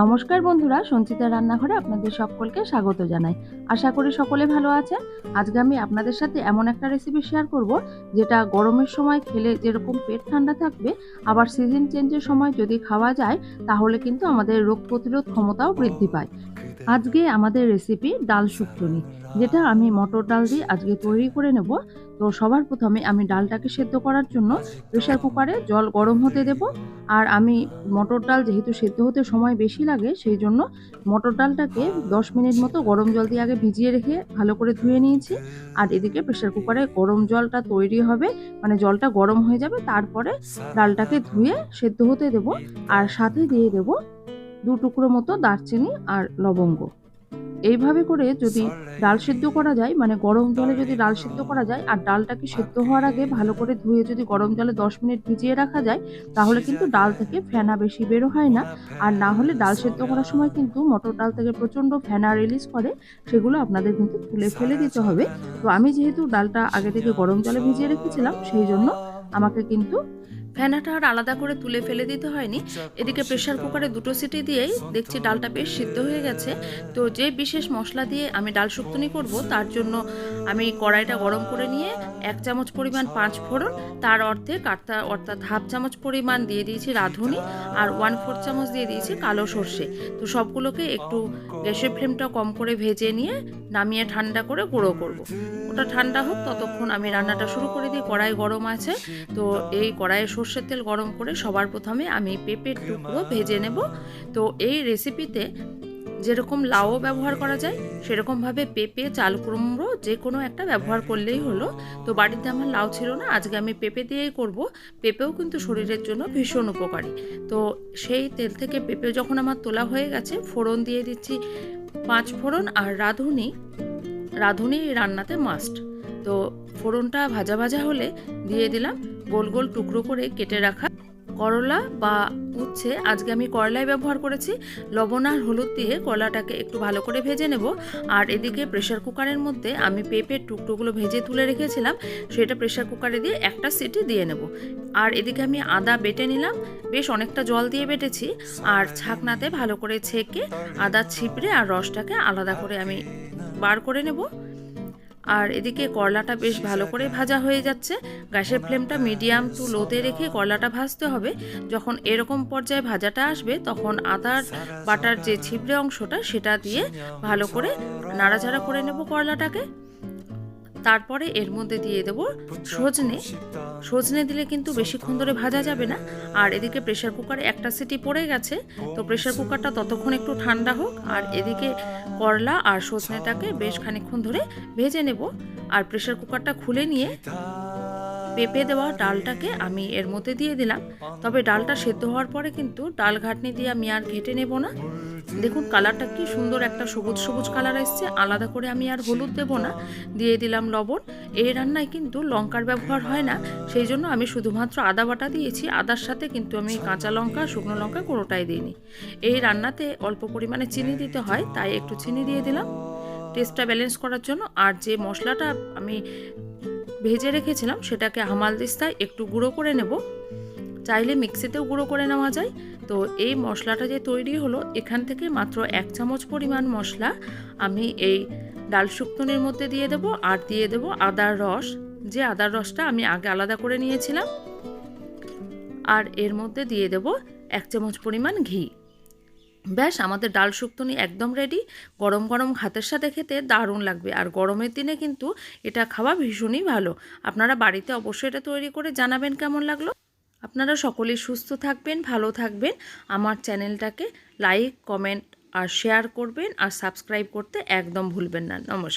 নমস্কার বন্ধুরা, সঞ্চিতা রান্নাঘরে আপনাদের সকলকে স্বাগত জানাই। আশা করি সকলে ভালো আছেন। আজকে আমি আপনাদের সাথে এমন একটা রেসিপি শেয়ার করব, যেটা গরমের সময় খেলে যেরকম পেট ঠান্ডা থাকবে, আবার সিজন চেঞ্জের সময় যদি খাওয়া যায়, তাহলে কিন্তু আমাদের রোগ প্রতিরোধ ক্ষমতাও বৃদ্ধি পায়। আজকে আমাদের রেসিপি ডাল শুক্তনি যেটা আমি মটর ডাল দিয়ে আজকে তৈরি করে নেব। তো সবার প্রথমে আমি ডালটাকে সেদ্ধ করার জন্য প্রেশার কুকারে জল গরম হতে দেব। আর আমি মটর ডাল যেহেতু সেদ্ধ হতে সময় বেশি লাগে, সেই জন্য মটর ডালটাকে দশ মিনিট মতো গরম জল দিয়ে আগে ভিজিয়ে রেখে ভালো করে ধুয়ে নিয়েছি। আর এদিকে প্রেশার কুকারে গরম জলটা তৈরি হবে মানে জলটা গরম হয়ে যাবে, তারপরে ডালটাকে ধুয়ে সেদ্ধ হতে দেব। আর সাথে দিয়ে দেব দু টুকরো মতো দারচিনি আর লবঙ্গ। এইভাবে করে যদি ডাল সেদ্ধ করা যায় মানে গরম জলে যদি ডাল সেদ্ধ করা যায় আর ডালটাকে সেদ্ধ হওয়ার আগে ভালো করে ধুয়ে যদি গরম জলে দশ মিনিট ভিজিয়ে রাখা যায়, তাহলে কিন্তু ডাল থেকে ফেনা বেশি বেরো হয় না। আর না হলে ডাল সেদ্ধ করার সময় কিন্তু মটর ডাল থেকে প্রচণ্ড ফেনা রিলিজ করে, সেগুলো আপনাদের কিন্তু তুলে ফেলে দিতে হবে। তো আমি যেহেতু ডালটা আগে থেকে গরম জলে ভিজিয়ে রেখেছিলাম, সেই জন্য আমাকে কিন্তু ফেনাটা আর আলাদা করে তুলে ফেলে দিতে হয়নি। এদিকে প্রেশার কুকারে দুটো সিটি দিয়েই দেখছি ডালটা বেশ সিদ্ধ হয়ে গেছে। তো যে বিশেষ মশলা দিয়ে আমি ডাল শুক্তনি করব, তার জন্য আমি কড়াইটা গরম করে নিয়ে এক চামচ পরিমাণ পাঁচ ফোড়ন, তার অর্ধে কাটতা, অর্থাৎ হাফ চামচ পরিমাণ দিয়ে দিয়েছি রাঁধুনি আর ওয়ান ফোর চামচ দিয়ে দিয়েছি কালো সর্ষে। তো সবগুলোকে একটু গ্যাসের ফ্লেমটা কম করে ভেজে নিয়ে নামিয়ে ঠান্ডা করে গুঁড়ো করব। ওটা ঠান্ডা হোক, ততক্ষণ আমি রান্নাটা শুরু করে দিই। কড়াই গরম আছে, তো এই কড়াইয়ে সর্ষের তেল গরম করে সবার প্রথমে আমি পেঁপের টুকরো ভেজে নেব। তো এই রেসিপিতে যেরকম লাউও ব্যবহার করা যায় সেরকমভাবে পেঁপে চাল কুমড়ো যে কোনো একটা ব্যবহার করলেই হলো। তো বাড়িতে আমার লাউ ছিল না আজকে আমি পেঁপে দিয়েই করব। পেঁপেও কিন্তু শরীরের জন্য ভীষণ উপকারী। তো সেই তেল থেকে পেঁপে যখন আমার তোলা হয়ে গেছে ফোড়ন দিয়ে দিচ্ছি পাঁচ ফোড়ন আর রাঁধুনি। রাঁধুনি রান্নাতে মাস্ট তো ফোড়নটা ভাজা ভাজা হলে দিয়ে দিলাম। গোল গোল টুকরো করে কেটে রাখা করলা বা উচ্ছে। আজকে আমি করলাই ব্যবহার করেছি। লবণ আর হলুদ দিয়ে করলাটাকে একটু ভালো করে ভেজে নেব। আর এদিকে প্রেশার কুকারের মধ্যে আমি পেঁপের টুকরোগুলো ভেজে তুলে রেখেছিলাম। সেটা প্রেশার কুকারে দিয়ে একটা সিটি দিয়ে নেব। আর এদিকে আমি আদা বেটে নিলাম। বেশ অনেকটা জল দিয়ে বেটেছি। আর ছাকনাতে ভালো করে ছেঁকে আদা ছিপড়ে আর রসটাকে আলাদা করে আমি বার করে নেব। আর এদিকে করলাটা বেশ ভালো করে ভাজা হয়ে যাচ্ছে। গ্যাসের ফ্লেমটা মিডিয়াম টু লোতে রেখে করলাটা ভাজতে হবে। যখন এরকম পর্যায়ে ভাজাটা আসবে, তখন আদার বাটার যে ছিপড়ে অংশটা, সেটা দিয়ে ভালো করে নাড়াচাড়া করে নেব করলাটাকে। তারপরে এর মধ্যে দিয়ে দেবো সজনে। সজনে দিলে কিন্তু বেশিক্ষণ ধরে ভাজা যাবে না। আর এদিকে প্রেশার কুকারে একটা সিটি পড়ে গেছে। তো প্রেশার কুকারটা ততক্ষণ একটু ঠান্ডা হোক। আর এদিকে করলা আর সজনেটাকে বেশ খানিক্ষণ ধরে ভেজে নেব। আর প্রেশার কুকারটা খুলে নিয়ে পেঁপে দেওয়া ডালটাকে আমি এর মধ্যে দিয়ে দিলাম। তবে ডালটা সেদ্ধ হওয়ার পরে কিন্তু ডাল ঘাটনি দিয়ে আমি আর ঘেটে নেব না। দেখুন, কালারটা কি সুন্দর একটা সবুজ সবুজ কালার এসছে। আলাদা করে আমি আর হলুদ দেব না। দিয়ে দিলাম লবণ। এই রান্নায় কিন্তু লঙ্কার ব্যবহার হয় না। সেই জন্য আমি শুধুমাত্র আদা বাটা দিয়েছি। আদার সাথে কিন্তু আমি কাঁচা লঙ্কা, শুকনো লঙ্কা কোনোটাই দিইনি। এই রান্নাতে অল্প পরিমাণে চিনি দিতে হয়, তাই একটু চিনি দিয়ে দিলাম। টেস্টটা ব্যালেন্স করার জন্য আর যে মশলাটা আমি ভেজে রেখেছিলাম, সেটাকে হামাল দিস্তায় একটু গুঁড়ো করে নেব। চাইলে মিক্সিতেও গুঁড়ো করে নেওয়া যায়। তো এই মশলাটা যে তৈরি হলো, এখান থেকে মাত্র এক চামচ পরিমাণ মশলা আমি এই ডাল শুক্তনির মধ্যে দিয়ে দেব আর দিয়ে দেব আদার রস। যে আদার রসটা আমি আগে আলাদা করে নিয়েছিলাম। আর এর মধ্যে দিয়ে দেব এক চামচ পরিমাণ ঘি। ব্যাস, আমাদের ডাল শুক্তনি একদম রেডি গরম গরম ভাতের সাথে খেতে দারুণ লাগবে। আর গরমের দিনে কিন্তু এটা খাওয়া ভীষণই ভালো। আপনারা বাড়িতে অবশ্যই এটা তৈরি করে জানাবেন কেমন লাগল। আপনারা সকলেই সুস্থ থাকবেন, ভালো থাকবেন। আমার চ্যানেলটাকে লাইক কমেন্ট আর শেয়ার করবেন। আর সাবস্ক্রাইব করতে একদম ভুলবেন না। নমস্কার।